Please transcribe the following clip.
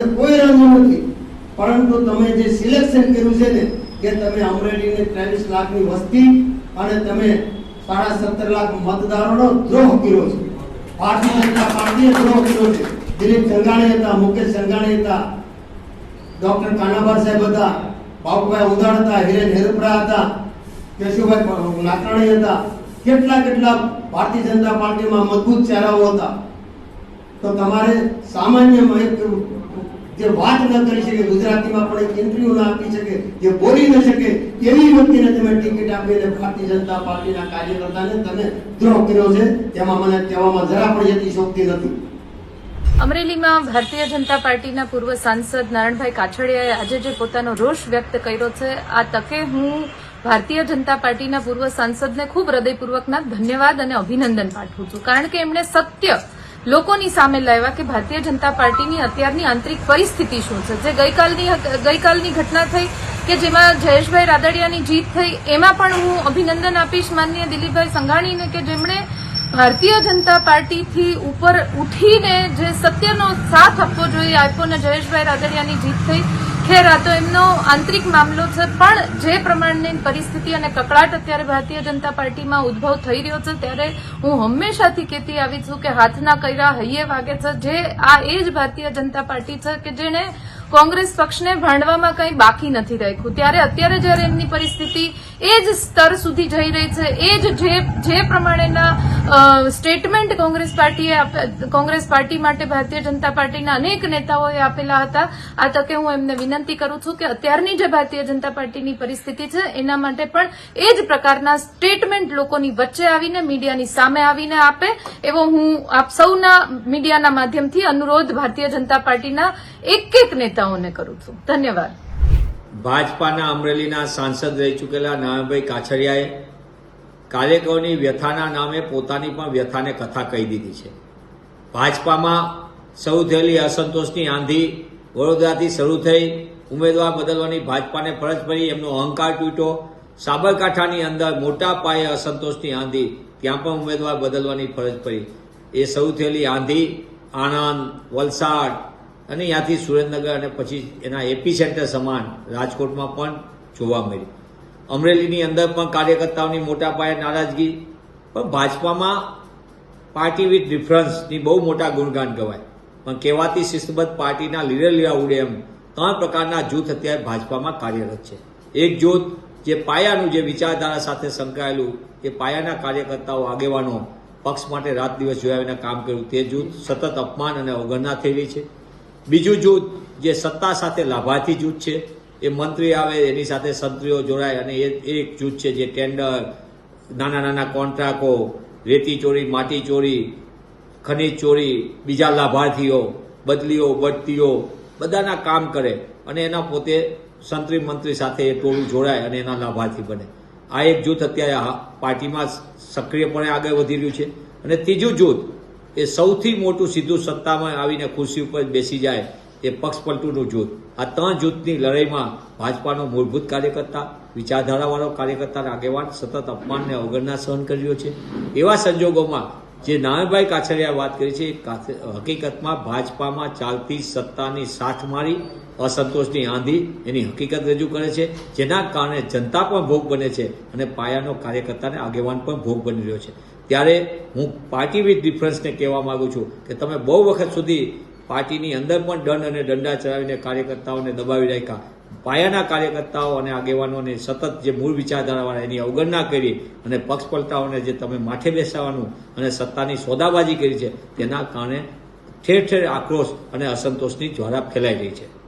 કોઈ રાજ્ય નથી. પરંતુ તમે જે સિલેક્શન કર્યું છે ને, કે તમે અમરેલીને ત્રેવીસ લાખની વસ્તી અને તમે સાડા સત્તર લાખ મતદારોનો દ્રોહ કર્યો છે. ભારતીય જનતા પાર્ટીએ દ્રોહ કર્યો છે. દિલીપ સંઘાણી હતા, મુકેશ સંઘાણી હતા, ડોક્ટર કાનાબાર સાહેબ હતા બાપુભાઈ ઉદાણ હતા, હિરેન હેરપરા હતા, કેશુભાઈ નાકરાણી હતા. કેટલા કેટલા ભારતીય જનતા પાર્ટીમાં મજબૂત ચહેરાઓ હતા. તો તમારે સામાન્ય જે વાત ન કરી શકે, ગુજરાતીમાં પણ ઇન્ટરવ્યુ ન આપી શકે, જે બોલી ન શકે, એવી વ્યક્તિને તમે ટિકિટ આપીને ભારતીય જનતા પાર્ટીના કાર્યકર્તાને તમે દ્રોહ કર્યો છે તેમાં મને કહેવામાં જરા પણ યતિશોક્તિ નથી. અમરેલીમાં ભારતીય જનતા પાર્ટીના પૂર્વ સાંસદ નારણભાઈ કાછડિયાએ આજે જે પોતાનો રોષ વ્યક્ત કર્યો છે, આ તકે હું ભારતીય જનતા પાર્ટીના પૂર્વ સાંસદને ખૂબ હૃદયપૂર્વકના ધન્યવાદ અને અભિનંદન પાઠવું છું. કારણ કે એમણે સત્ય લોકોની સામે લાવ્યા કે ભારતીય જનતા પાર્ટીની અત્યારની આંતરિક પરિસ્થિતિ શું છે? જે ગઈકાલની ગઈકાલની ઘટના થઈ કે જેમાં જયેશભાઈ રાદડિયાની જીત થઈ, એમાં પણ હું અભિનંદન આપીશ માનનીય દિલીપભાઈ સંઘાણીને કે જેમણે ભારતીય જનતા પાર્ટીથી ઉપર ઉઠીને જે સત્યનો સાથ આપવો જોઈએ, આપ્યો ને જયેશભાઈ રાદડિયાની જીત થઈ. ખેર આ તો એમનો આંતરિક મામલો છે, પણ જે પ્રમાણની પરિસ્થિતિ અને કકળાટ અત્યારે ભારતીય જનતા પાર્ટીમાં ઉદ્ભવ થઈ રહ્યો છે, ત્યારે હું હંમેશાથી કહેતી આવી છું કે હાથના કર્યા હૈયે વાગે છે. જે આ એ જ ભારતીય જનતા પાર્ટી છે કે જેણે કોંગ્રેસ પક્ષને ભાંડવામાં કંઈ બાકી નથી રાખ્યું. ત્યારે અત્યારે જ્યારે એમની પરિસ્થિતિ એ જ સ્તર સુધી જઈ રહી છે. એ જ જે જે પ્રમાણેના સ્ટેટમેન્ટ કોંગ્રેસ પાર્ટીએ કોંગ્રેસ પાર્ટી માટે ભારતીય જનતા પાર્ટીના અનેક નેતાઓએ આપેલા હતા. આ તકે હું એમને વિનંતી કરું છું કે અત્યારની જે ભારતીય જનતા પાર્ટીની પરિસ્થિતિ છે, એના માટે પણ એ જ પ્રકારના સ્ટેટમેન્ટ લોકોની વચ્ચે આવીને, મીડિયાની સામે આવીને આપે. એવો હું આપ સૌના મીડિયાના માધ્યમથી અનુરોધ ભારતીય જનતા પાર્ટીના એક એક નેતાઓને કરું છું. ધન્યવાદ. ભાજપાના અમરેલીના સાંસદ રહી ચૂકેલા નાનાભાઈ કાછડિયાએ કાર્યકરોની વ્યથાના નામે પોતાની પણ વ્યથાને કથા કહી દીધી છે. ભાજપામાં શરૂ થયેલી અસંતોષની આંધી વડોદરાથી શરૂ થઈ ઉમેદવાર બદલવાની ભાજપાને ફરજ પડી, એમનો અહંકાર તૂટ્યો. સાબરકાંઠાની અંદર મોટા પાયે અસંતોષની આંધી ત્યાં પણ ઉમેદવાર બદલવાની ફરજ પડી. એ શરૂ થયેલી આંધી આણંદ, વલસાડ અને ત્યાંથી સુરેન્દ્રનગર અને પછી એના એપી સેન્ટર સમાન રાજકોટમાં પણ જોવા મળી અમરેલીની અંદર પણ કાર્યકર્તાઓની મોટા પાયે નારાજગી, પણ ભાજપામાં પાર્ટી વિથ ડિફરન્સની બહુ મોટા ગુણગાન ગવાય. પણ કહેવાતી શિસ્તબદ્ધ પાર્ટીના લીડર લીરા ઉડે એમ ત્રણ પ્રકારના જૂથ અત્યારે ભાજપામાં કાર્યરત છે. એક જૂથ જે પાયાનું જે વિચારધારા સાથે સંકળાયેલું તે પાયાના કાર્યકર્તાઓ આગેવાનો પક્ષ માટે રાત દિવસ જોયા વિના કામ કર્યું. તે જૂથ સતત અપમાન અને અવગણના થયેલી છે. બીજું જૂથ જે સત્તા સાથે લાભાર્થી જૂથ છે, એ મંત્રી આવે, એની સાથે સંત્રીઓ જોડાય અને એ એક જૂથ છે જે ટેન્ડર, નાના નાના કોન્ટ્રાક્ટો, રેતી ચોરી, માટી ચોરી, ખનીજ ચોરી, બીજા લાભાર્થીઓ, બદલીઓ, બઢતીઓ, બધાના કામ કરે અને એના પોતે સંત્રી મંત્રી સાથે એ ટોળું જોડાય અને એના લાભાર્થી બને. આ એક જૂથ અત્યારે પાર્ટીમાં સક્રિયપણે આગળ વધી રહ્યું છે. અને ત્રીજું જૂથ એ સૌથી મોટું સીધું સત્તામાં આવીને ખુરશી ઉપર બેસી જાય એ પક્ષ પલટુનું જૂથ. આ ત્રણ જૂથની લડાઈમાં ભાજપાનો મૂળભૂત કાર્યકર્તા, વિચારધારાવાળો કાર્યકર્તા આગેવાન, સતત અપમાનને અવગણના સહન કર્યો છે. એવા સંજોગોમાં જે નારાયણભાઈ કાછડિયા વાત કરી છે હકીકતમાં ભાજપામાં ચાલતી સત્તાની સાથ મારી અસંતોષની આંધી એની હકીકત રજૂ કરે છે. જેના કારણે જનતા પણ ભોગ બને છે અને પાયાનો કાર્યકર્તાને આગેવાન પણ ભોગ બની રહ્યો છે. ત્યારે હું પાર્ટી વિથ ડિફરન્સને કહેવા માગું છું કે તમે બહુ વખત સુધી પાર્ટીની અંદર પણ દંડ અને દંડા ચલાવીને કાર્યકર્તાઓને દબાવી રાખ્યા. પાયાના કાર્યકર્તાઓ અને આગેવાનોને સતત જે મૂળ વિચારધારાવાળા એની અવગણના કરી અને પક્ષપલટાઓને જે તમે માથે બેસાવાનું અને સત્તાની સોદાબાજી કરી છે, તેના કારણે ઠેર ઠેર આક્રોશ અને અસંતોષની જ્વાળા ફેલાઈ રહી છે.